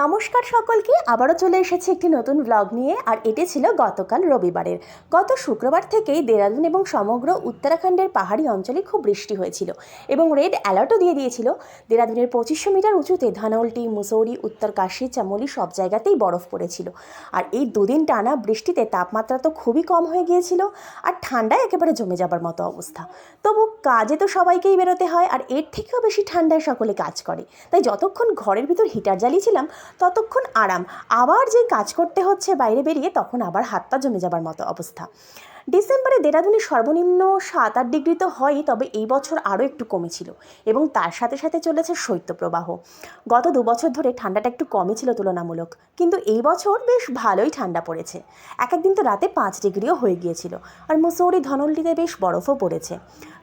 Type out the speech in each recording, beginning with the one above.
নমস্কার সকলকে, আবারও চলে এসেছে একটি নতুন ব্লগ নিয়ে, আর এটি ছিল গতকাল রবিবারের। গত শুক্রবার থেকেই দেরাদুন এবং সমগ্র উত্তরাখণ্ডের পাহাড়ি অঞ্চলে খুব বৃষ্টি হয়েছিল এবং রেড অ্যালার্টও দিয়ে দিয়েছিল। দেরাদুনের পঁচিশশো মিটার উঁচুতে ধানৌলটি মুসৌরি উত্তরকাশী চামোলি সব জায়গাতেই বরফ পড়েছিল। আর এই দুদিন টানা বৃষ্টিতে তাপমাত্রা তো খুবই কম হয়ে গিয়েছিল আর ঠান্ডায় একেবারে জমে যাবার মতো অবস্থা। তবু কাজে তো সবাইকেই বেরোতে হয় আর এর থেকেও বেশি ঠান্ডায় সকলে কাজ করে। তাই যতক্ষণ ঘরের ভিতর হিটার জ্বালিয়েছিলাম ততক্ষণ আরাম। আবার যে কাজ করতে হচ্ছে বাইরে বেরিয়ে, তখন আবার হাত পা জমে যাবার মতো অবস্থা। ডিসেম্বরে দেরাদুনে সর্বনিম্ন সাত আট ডিগ্রি তো হয়ই, তবে এই বছর আরও একটু কমেছিল এবং তার সাথে সাথে চলেছে শৈত্যপ্রবাহ। গত দু বছর ধরে ঠান্ডাটা একটু কমই ছিল তুলনামূলক, কিন্তু এই বছর বেশ ভালোই ঠান্ডা পড়েছে। এক একদিন তো রাতে পাঁচ ডিগ্রিও হয়ে গিয়েছিল। আর মুসৌরি ধনলটিতে বেশ বরফও পড়েছে।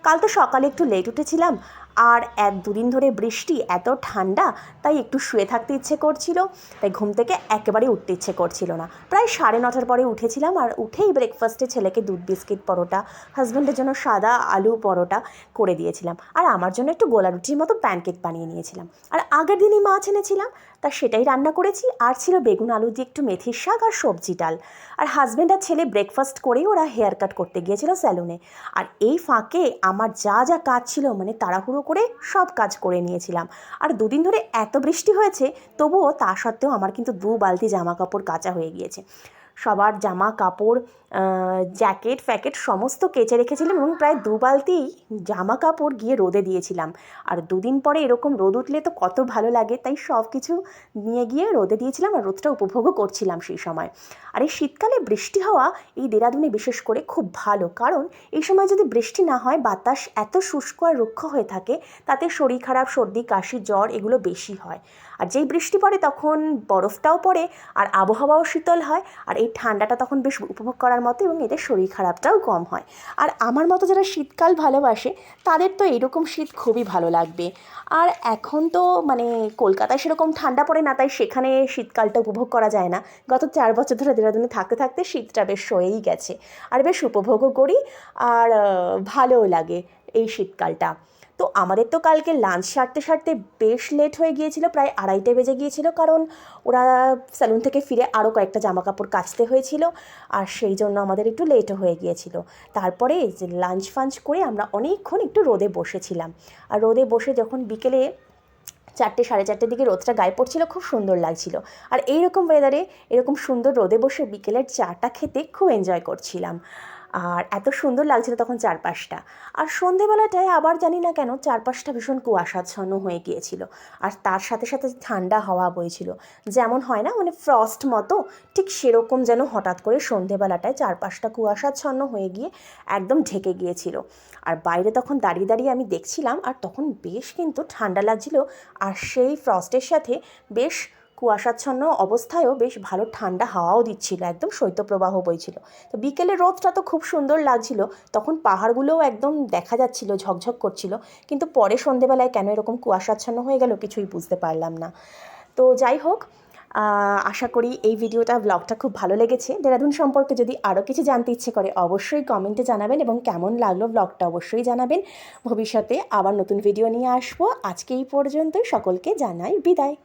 কাল তো সকালে একটু লেট উঠেছিলাম আর এক দুদিন ধরে বৃষ্টি এত ঠান্ডা, তাই একটু শুয়ে থাকতে ইচ্ছে করছিল। তাই ঘুম থেকে একেবারে উঠতে ইচ্ছে করছিল না। প্রায় সাড়ে নটার পরে উঠেছিলাম আর উঠেই ব্রেকফাস্টে ছেলেকে দুধ, বিস্কিট, পরোটা হাজব্যান্ডের জন্য সাদা আলু, পরোটা করে দিয়েছিলাম। আর আমার জন্য একটু গোলা রুটির মতো প্যানকেক বানিয়ে নিয়েছিলাম। আর আগের দিনই মাছ এনেছিলাম, তা সেটাই রান্না করেছি। আর ছিল বেগুন আলু দিয়ে একটু মেথির শাক আর সবজি ডাল। আর হাজব্যান্ড আর ছেলে ব্রেকফাস্ট করেই ওরা হেয়ার কাট করতে গিয়েছিল স্যালুনে আর এই ফাঁকে আমার যা যা কাজ ছিল মানে তাড়াহুড়ো করে সব কাজ করে নিয়েছিলাম। আর দুদিন ধরে এত বৃষ্টি হয়েছে, তবুও তা সত্ত্বেও আমার কিন্তু দু বালতি জামা কাপড় কাচা হয়ে গিয়েছে। সবার জামা, কাপড় জ্যাকেট, ফ্যাকেট সমস্ত কেচে রেখেছিলাম এবং প্রায় দু বালতি জামা, কাপড় গিয়ে রোদে দিয়েছিলাম। আর দুদিন পরে এরকম রোদ উঠলে তো কত ভালো লাগে, তাই সব কিছু নিয়ে গিয়ে রোদে দিয়েছিলাম আর রোদটা উপভোগও করছিলাম সেই সময়। আর এই শীতকালে বৃষ্টি হওয়া এই দেরাদুনে বিশেষ করে খুব ভালো, কারণ এই সময় যদি বৃষ্টি না হয়, বাতাস এত শুষ্ক আর রুক্ষ হয়ে থাকে, তাতে শরীর খারাপ, সর্দি, কাশি, জ্বর এগুলো বেশি হয়। আর যেই বৃষ্টি পড়ে তখন বরফটাও পড়ে আর আবহাওয়াও শীতল হয় আর এই ঠান্ডাটা তখন বেশ উপভোগ করার মতো এবং এদের শরীর খারাপটাও কম হয়। আর আমার মতো যারা শীতকাল ভালোবাসে, তাদের তো এরকম শীত খুবই ভালো লাগবে। আর এখন তো মানে কলকাতায় সেরকম ঠান্ডা পড়ে না, তাই সেখানে শীতকালটা উপভোগ করা যায় না। গত চার বছর ধরে দেরাদুনে থাকতে থাকতে শীতটা বেশ সয়েই গেছে। আর বেশ উপভোগও করি আর ভালোও লাগে এই শীতকালটা। তো আমাদের তো কালকে লাঞ্চ সারতে সারতে বেশ লেট হয়ে গিয়েছিল, প্রায় আড়াইটে বেজে গিয়েছিল, কারণ ওরা স্যালুন থেকে ফিরে আরও কয়েকটা জামা কাপড় কাচতে হয়েছিল আর সেই জন্য আমাদের একটু লেটও হয়ে গিয়েছিল। তারপরে যে লাঞ্চ ফাঞ্চ করে আমরা অনেকক্ষণ একটু রোদে বসেছিলাম। আর রোদে বসে যখন বিকেলে চারটে সাড়ে চারটের দিকে রোদটা গায়ে পড়ছিল, খুব সুন্দর লাগছিল। আর এইরকম ওয়েদারে এরকম সুন্দর রোদে বসে বিকেলের চাটা খেতে খুব এনজয় করছিলাম। আর এত সুন্দর লাগছিল তখন চারপাশটা। আর সন্ধেবেলাটায় আবার জানি না কেন চারপাশটা ভীষণ কুয়াশাচ্ছন্ন হয়ে গিয়েছিল। আর তার সাথে সাথে ঠান্ডা হাওয়া বইছিল। যেমন হয় না মানে ফ্রস্ট মতো, ঠিক সেরকম যেন হঠাৎ করে সন্ধেবেলাটায় চারপাশটা কুয়াশাচ্ছন্ন হয়ে গিয়ে একদম ঢেকে গিয়েছিল। আর বাইরে তখন দাঁড়িয়ে দাঁড়িয়ে আমি দেখছিলাম, আর তখন বেশ কিন্তু ঠান্ডা লাগছিল। আর সেই ফ্রস্টের সাথে বেশ কুয়াশাচ্ছন্ন অবস্থায়ও বেশ ভালো ঠান্ডা হাওয়াও দিচ্ছিল, একদম শৈত্যপ্রবাহ বইছিল। তো বিকেলে রোদটা তো খুব সুন্দর লাগছিল, তখন পাহাড়গুলোও একদম দেখা যাচ্ছিল, ঝকঝক করছিল, কিন্তু পরে সন্ধেবেলায় কেন এরকম কুয়াশাচ্ছন্ন হয়ে গেল কিছুই বুঝতে পারলাম না। তো যাই হোক আশা করি এই ভিডিওটা ব্লগটা খুব ভালো লেগেছে। দেরাদুন সম্পর্কে যদি আরও কিছু জানতে ইচ্ছে করে, অবশ্যই কমেন্টে জানাবেন এবং কেমন লাগল ব্লগটা অবশ্যই জানাবেন। ভবিষ্যতে আবার নতুন ভিডিও নিয়ে আসব। আজকে এই পর্যন্তই, সকলকে জানাই বিদায়।